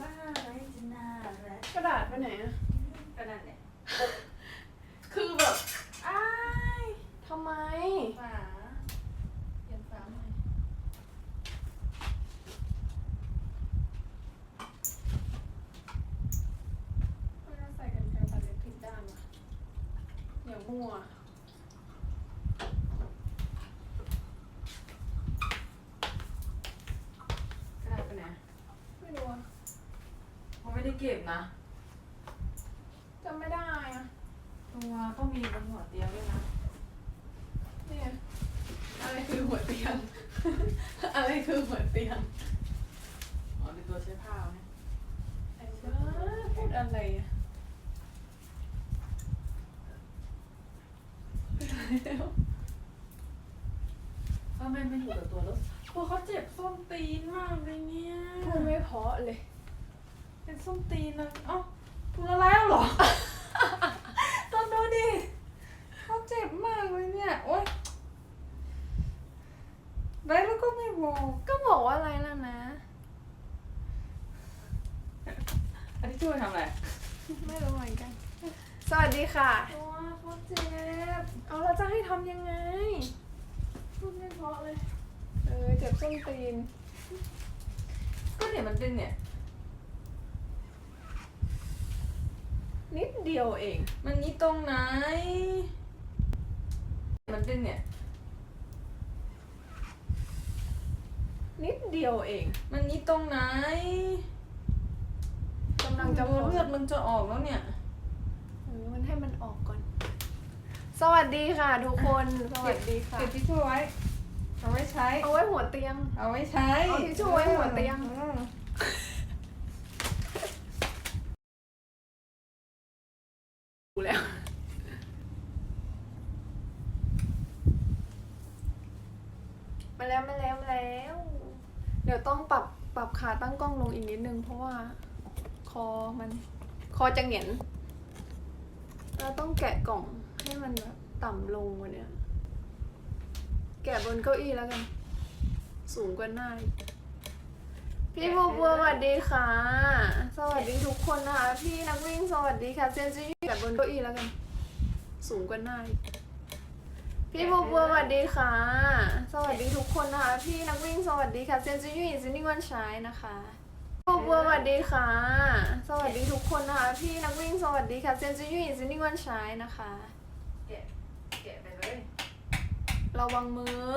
ว่าอะไรจะน่ารักกระดาษไปไหนอะก็นั่นแหละคือแบบอ้ายทำไม ฝาเปลี่ยนฝาใหม่ไม่ต้องใส่กันไกรตัดเล็บผิดด้านวะเดี๋ยวมั่วกระดาษไปไหนไม่รู้อะ เขาไม่ได้เก็บนะจำไม่ได้อะตัวต้องมีบนหัวเตียงด้วยนะเนี่ยอะไรคือหัวเตียง อะไรคือหัวเตียงอ๋อเป็นตัวใช้ผ้าไหมไอ้บ้าพูดอะไรอะก็ไม่ไม่ถูกกับตัวแล้วตัวเขาเจ็บส้นตีนมากเลยเนี่ยพูดไม่เพราะเลย เป็นส้นตีนนะเอ้าถูกละลายแล้วเหรอ ตอนดูดิเขาเจ็บมากเลยเนี่ย โอ๊ยได้แล้วก็ไม่บอก ก็บอกว่าอะไรแล้วนะ อันนี้ช่วยทำอะไรไม่รู้เหมือนกัน สวัสดีค่ะตัวเขาเจ็บ เอาเราจะให้ทำยังไง พูดไม่เพราะเลย เออ เจ็บส้นตีน ก็เนี่ยมันเป็นเนี่ย นิดเดียวเอง มันนี้ตรงไหน มันเป็นเนี่ย นิดเดียวเอง มันนี้ตรงไหนกำลังจะตัวเลือดมันจะออกแล้วเนี่ย เออมันให้มันออกก่อน สวัสดีค่ะทุกคน สวัสดีค่ะ เก็บทิชชู่ไว้ เอาไว้ใช้ เอาไว้หัวเตียง เอาไว้ใช้เอาทิชชู่ไว้หัวเตียงออ แล้ว มาแล้วมาแล้วมาแล้ว เดี๋ยวต้องปรับปรับขาตั้งกล้องลงอีกนิดนึง เพราะว่า คอมัน คอจะเหงียนเราต้องแกะกล่องให้มันแบบต่ำลงว่าเนี้ยแกะบนเก้าอี้แล้วกัน สูงกว่าหน้าอีกพี่บัวบัวสวัสดีค่ะ สวัสดีทุกคนนะคะ พี่นักวิ่งสวัสดีค่ะเซนซี่ แกะบนเก้าอี้แล้วกัน สูงกว่าหน้าอีกพี่บัวบัวสวัสดีค่ะ สวัสดีทุกคนนะคะ พี่นักวิ่งสวัสดีค่ะเซนซี่ยูซินิ่งวันชายนะคะพี่บัวบัวสวัสดีค่ะ สวัสดีทุกคนนะคะ พี่นักวิ่งสวัสดีค่ะเซนซี่ยูซินิ่งวันชายนะคะแกะแกะไปเลย ระวังมือ